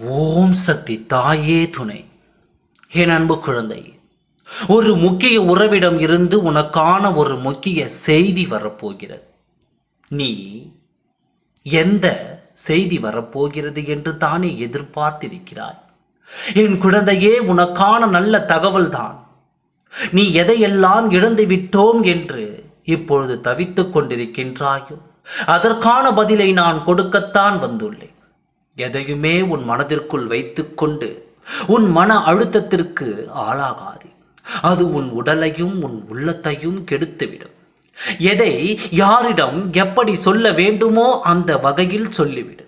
ஓம் சக்தி தாயே துணை. என் அன்பு குழந்தை ஒரு முக்கிய உறவிடம் இருந்து உனக்கான ஒரு முக்கிய செய்தி வரப்போகிறது. நீ எந்த செய்தி வரப்போகிறது என்று தானே எதிர்பார்த்திருக்கிறாய். என் குழந்தையே உனக்கான நல்ல தகவல்தான். நீ எதையெல்லாம் இழந்து விட்டோம் என்று இப்பொழுது தவித்துக் கொண்டிருக்கின்றாயோ அதற்கான பதிலை நான் கொடுக்கத்தான் வந்துள்ளேன். எதையுமே உன் மனதிற்குள் வைத்துக்கொண்டு உன் மன அழுத்தத்திற்கு ஆளாகாதே. அது உன் உடலையும் உன் உள்ளத்தையும் கெடுத்துவிடும். எதை யாரிடம் எப்படி சொல்ல வேண்டுமோ அந்த வகையில் சொல்லிவிடு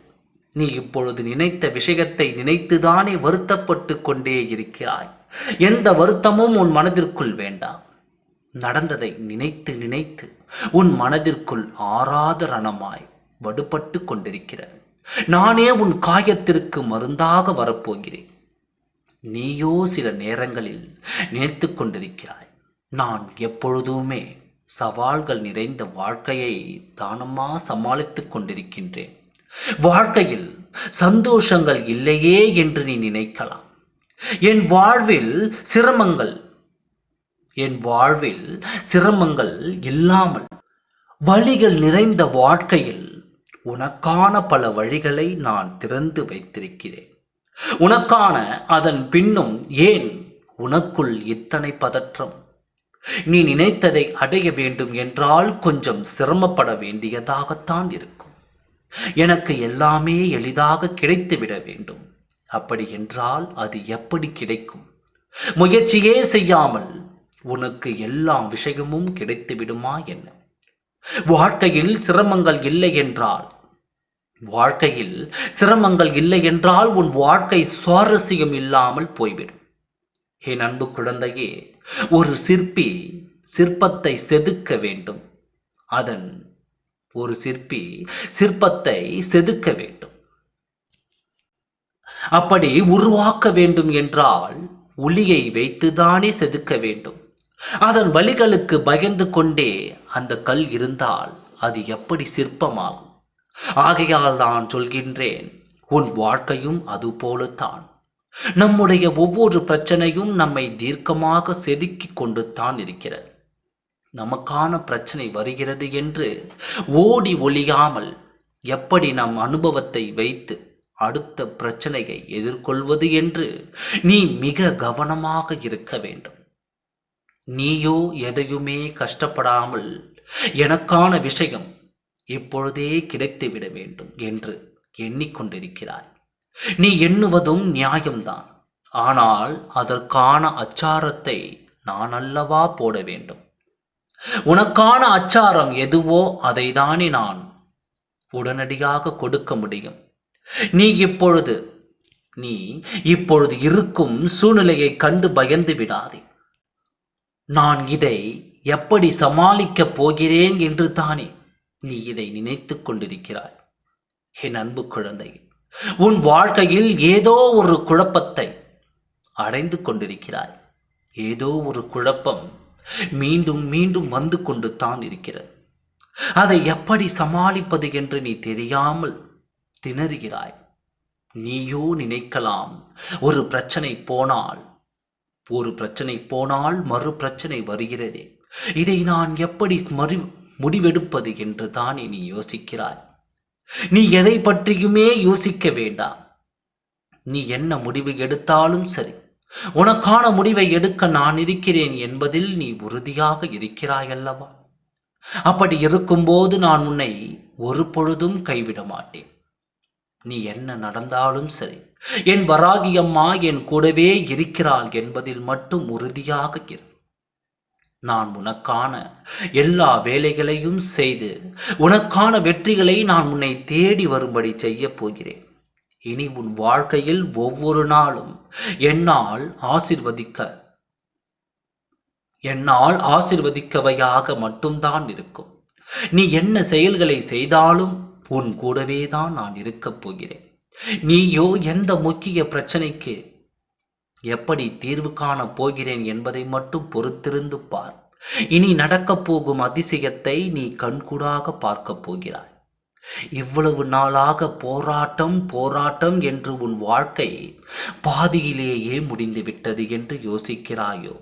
நீ இப்பொழுது நினைத்த விஷயத்தை நினைத்துதானே வருத்தப்பட்டு கொண்டே இருக்கிறாய். எந்த வருத்தமும் உன் மனதிற்குள் வேண்டாம். நடந்ததை நினைத்து நினைத்து உன் மனதிற்குள் ஆறாத ரணமாய் வடுபட்டு கொண்டிருக்கிறது. நானே உன் காயத்திற்கு மருந்தாக வரப்போகிறேன். நீயோ சில நேரங்களில் நினைத்து கொண்டிருக்கிறாய். நான் எப்பொழுதுமே சவால்கள் நிறைந்த வாழ்க்கையை தானமா சமாளித்துக் கொண்டிருக்கின்றேன். வாழ்க்கையில் சந்தோஷங்கள் இல்லையே என்று நீ நினைக்கலாம். என் வாழ்வில் சிரமங்கள் என் வாழ்வில் சிரமங்கள் இல்லாமல் வழிகள் நிறைந்த வாழ்க்கையில் உனக்கான பல வழிகளை நான் திறந்து வைத்திருக்கிறேன். உனக்கான அதன் பின்னும் ஏன் உனக்குள் இத்தனை பதற்றம்? நீ நினைத்ததை அடைய வேண்டும் என்றால் கொஞ்சம் சிரமப்பட வேண்டியதாகத்தான் இருக்கும். எனக்கு எல்லாமே எளிதாக கிடைத்துவிட வேண்டும். அப்படி என்றால் அது எப்படி கிடைக்கும்? முயற்சியே செய்யாமல் உனக்கு எல்லா விஷயமும் கிடைத்து விடுமா என்ன? வாழ்க்கையில் சிரமங்கள் இல்லை என்றால் வாழ்க்கையில் சிரமங்கள் இல்லை என்றால் உன் வாழ்க்கை சுவாரஸ்யம் இல்லாமல் போய்விடும். என் அன்பு குழந்தையே ஒரு சிற்பி சிற்பத்தை செதுக்க வேண்டும். அதன் ஒரு சிற்பி சிற்பத்தை செதுக்க வேண்டும். அப்படி உருவாக்க வேண்டும் என்றால் ஒளியை வைத்துதானே செதுக்க வேண்டும். அதன் வழிகளுக்கு பயந்து கொண்டே அந்த கல் இருந்தால் அது எப்படி சிற்பமாகும்? ஆகையால் தான் சொல்கின்றேன் உன் வாழ்க்கையும் அதுபோலத்தான். நம்முடைய ஒவ்வொரு பிரச்சனையும் நம்மை தீர்க்கமாக செதுக்கி கொண்டு தான் இருக்கிறது. நமக்கான பிரச்சனை வருகிறது என்று ஓடி ஒழியாமல் எப்படி நம் அனுபவத்தை வைத்து அடுத்த பிரச்சனையை எதிர்கொள்வது என்று நீ மிக கவனமாக இருக்க வேண்டும். நீயோ எதையுமே கஷ்டப்படாமல் எனக்கான விஷயம் இப்பொழுதே கிடைத்துவிட வேண்டும் என்று எண்ணிக்கொண்டிருக்கிறாய். நீ எண்ணுவதும் நியாயம்தான். ஆனால் அதற்கான அச்சாரத்தை நான் அல்லவா போட வேண்டும்? உனக்கான அச்சாரம் எதுவோ அதைதானே நான் உடனடியாக கொடுக்க முடியும். நீ இப்பொழுது நீ இப்பொழுது இருக்கும் சூழ்நிலையை கண்டு பயந்து விடாதே. நான் இதை எப்படி சமாளிக்கப் போகிறேன் என்று தானே நீ இதை நினைத்து கொண்டிருக்கிறாய். என் அன்பு குழந்தை உன் வாழ்க்கையில் ஏதோ ஒரு குழப்பத்தை அடைந்து கொண்டிருக்கிறாய். ஏதோ ஒரு குழப்பம் மீண்டும் மீண்டும் வந்து கொண்டு தான் இருக்கிறது. அதை எப்படி சமாளிப்பது என்று நீ தெரியாமல் திணறுகிறாய். நீயோ நினைக்கலாம் ஒரு பிரச்சனை போனால் ஒரு பிரச்சனை போனால் மறு பிரச்சனை வருகிறதே. இதை நான் எப்படி மறு முடிவெடுப்பது என்று தானே நீ யோசிக்கிறாய். நீ எதை பற்றியுமே யோசிக்க வேண்டாம். நீ என்ன முடிவு எடுத்தாலும் சரி. உனக்கான முடிவை எடுக்க நான் இருக்கிறேன் என்பதில் நீ உறுதியாக இருக்கிறாயல்லவா? அப்படி இருக்கும்போது நான் உன்னை ஒரு பொழுதும் கைவிட மாட்டேன். நீ என்ன நடந்தாலும் சரி. என் வராகி அம்மா என் கூடவே இருக்கிறாள் என்பதில் மட்டும் உறுதியாக இரு. நான் உனக்கான எல்லா வேலைகளையும் செய்து உனக்கான வெற்றிகளை நான் உன்னை தேடி வரும்படி செய்யப் போகிறேன். இனி உன் வாழ்க்கையில் ஒவ்வொரு நாளும் என்னால் ஆசிர்வதிக்க என்னால் ஆசிர்வதிக்கவையாக மட்டும்தான் இருக்கும். நீ என்ன செயல்களை செய்தாலும் உன் கூடவே தான் நான் இருக்கப் போகிறேன். நீயோ எந்த முக்கிய பிரச்சனைக்கு எப்படி தீர்வு காணப் போகிறேன் என்பதை மட்டும் பொறுத்திருந்து பார். இனி நடக்கப் போகும் அதிசயத்தை நீ கண்கூடாக பார்க்கப் போகிறாய். இவ்வளவு நாளாக போராட்டம் போராட்டம் என்று உன் வாழ்க்கை பாதியிலேயே முடிந்துவிட்டது என்று யோசிக்கிறாயோ?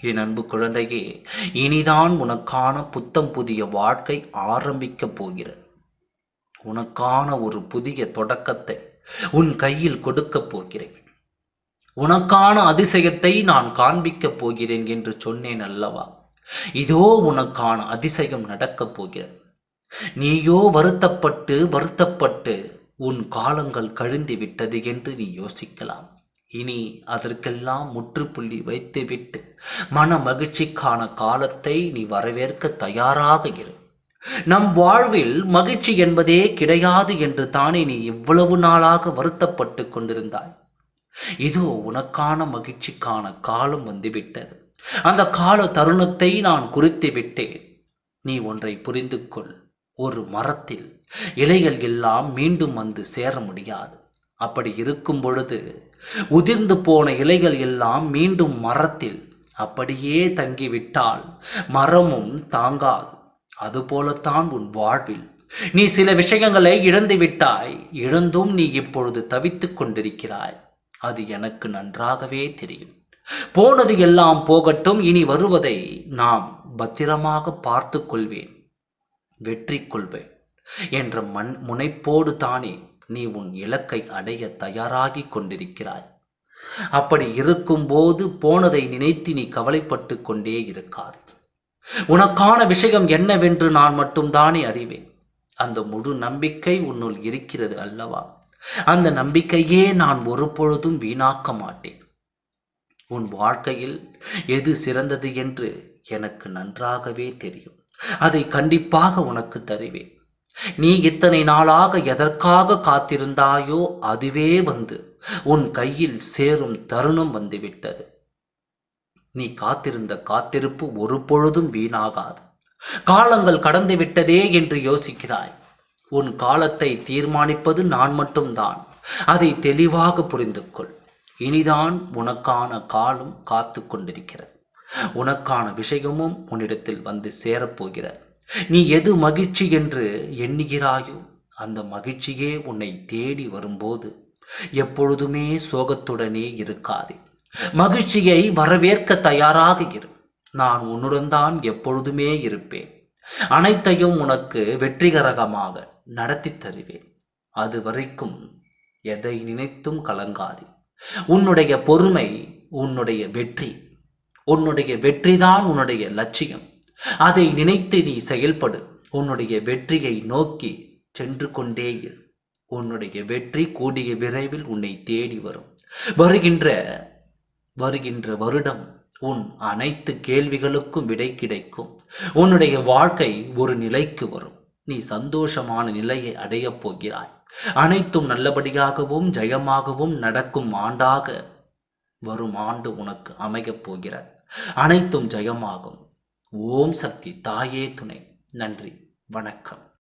என் அன்பு குழந்தையே இனிதான் உனக்கான புத்தம் புதிய வாழ்க்கை ஆரம்பிக்கப் போகிறது. உனக்கான ஒரு புதிய தொடக்கத்தை உன் கையில் கொடுக்கப் போகிறேன். உனக்கான அதிசயத்தை நான் காண்பிக்கப் போகிறேன் என்று சொன்னேன் அல்லவா? இதோ உனக்கான அதிசயம் நடக்கப் போகிறது. நீயோ வருத்தப்பட்டு வருத்தப்பட்டு உன் காலங்கள் கழிந்து விட்டது என்று நீ யோசிக்கலாம். இனி அதற்கெல்லாம் முற்றுப்புள்ளி வைத்துவிட்டு மன மகிழ்ச்சிக்கான காலத்தை நீ வரவேற்க தயாராக இரு. நம் வாழ்வில் மகிழ்ச்சி என்பதே கிடையாது என்று தானே நீ இவ்வளவு நாளாக வருத்தப்பட்டு கொண்டிருந்தாய்? இதோ உனக்கான மகிழ்ச்சிக்கான காலம் வந்துவிட்டது. அந்த கால தருணத்தை நான் குறித்து விட்டேன். நீ ஒன்றை புரிந்து கொள். ஒரு மரத்தில் இலைகள் எல்லாம் மீண்டும் வந்து சேர முடியாது. அப்படி இருக்கும் பொழுது உதிர்ந்து போன இலைகள் எல்லாம் மீண்டும் மரத்தில் அப்படியே தங்கிவிட்டால் மரமும் தாங்காது. அதுபோலத்தான் உன் வாழ்வில். நீ சில விஷயங்களை இழந்து விட்டாய். இழந்தும் நீ இப்பொழுது தவித்துக் கொண்டிருக்கிறாய். அது எனக்கு நன்றாகவே தெரியும். போனது எல்லாம் போகட்டும் இனி வருவதை நாம் பத்திரமாக பார்த்து கொள்வேன். வெற்றி கொள்வேன். என்ற மண் முனைப்போடு தானே நீ உன் இலக்கை அடைய தயாராகி கொண்டிருக்கிறாய். அப்படி இருக்கும்போது போனதை நினைத்து நீ கவலைப்பட்டு கொண்டே இருக்காது உனக்கான விஷயம் என்னவென்று நான் மட்டும்தானே அறிவேன். அந்த முழு நம்பிக்கை உன்னுள் இருக்கிறது அல்லவா? அந்த நம்பிக்கையே நான் ஒரு பொழுதும் வீணாக்க மாட்டேன். உன் வாழ்க்கையில் எது சிறந்தது என்று எனக்கு நன்றாகவே தெரியும். அதை கண்டிப்பாக உனக்கு தருவேன். நீ இத்தனை நாளாக எதற்காக காத்திருந்தாயோ அதுவே வந்து உன் கையில் சேரும் தருணம் வந்துவிட்டது. நீ காத்திருந்த காத்திருப்பு ஒரு பொழுதும் வீணாகாது. காலங்கள் கடந்து விட்டதே என்று யோசிக்கிறாய். உன் காலத்தை தீர்மானிப்பது நான் மட்டும்தான். அதை தெளிவாக புரிந்து கொள் இனிதான் உனக்கான காலம் காத்து கொண்டிருக்கிறது. உனக்கான விஷயமும் உன்னிடத்தில் வந்து சேரப்போகிறது. நீ எது மகிழ்ச்சி என்று எண்ணுகிறாயோ அந்த மகிழ்ச்சியே உன்னை தேடி வரும்போது எப்பொழுதுமே சோகத்துடனே இருக்காதே. மகிழ்ச்சியை வரவேற்க தயாராக இரு. நான் உன்னுடன் தான் எப்பொழுதுமே இருப்பேன். அனைத்தையும் உனக்கு வெற்றிகரகமாக நடத்தி தருவேன். அது வரைக்கும் எதை நினைத்தும் கலங்காது. உன்னுடைய பொறுமை உன்னுடைய வெற்றி உன்னுடைய வெற்றிதான் உன்னுடைய லட்சியம். அதை நினைத்து நீ செயல்படு. உன்னுடைய வெற்றியை நோக்கி சென்று கொண்டே இரு. உன்னுடைய வெற்றி கூடிய விரைவில் உன்னை தேடி வரும். வருகின்ற வருகின்ற வருடம் உன் அனைத்து கேள்விகளுக்கும் விடை கிடைக்கும். உன்னுடைய வாழ்க்கை ஒரு நிலைக்கு வரும். நீ சந்தோஷமான நிலையை அடையப் போகிறாய். அனைத்தும் நல்லபடியாகவும் ஜெயமாகவும் நடக்கும் ஆண்டாக வரும் ஆண்டு உனக்கு அமையப் போகிறது. அனைத்தும் ஜெயமாகும். ஓம் சக்தி தாயே துணை. நன்றி. வணக்கம்.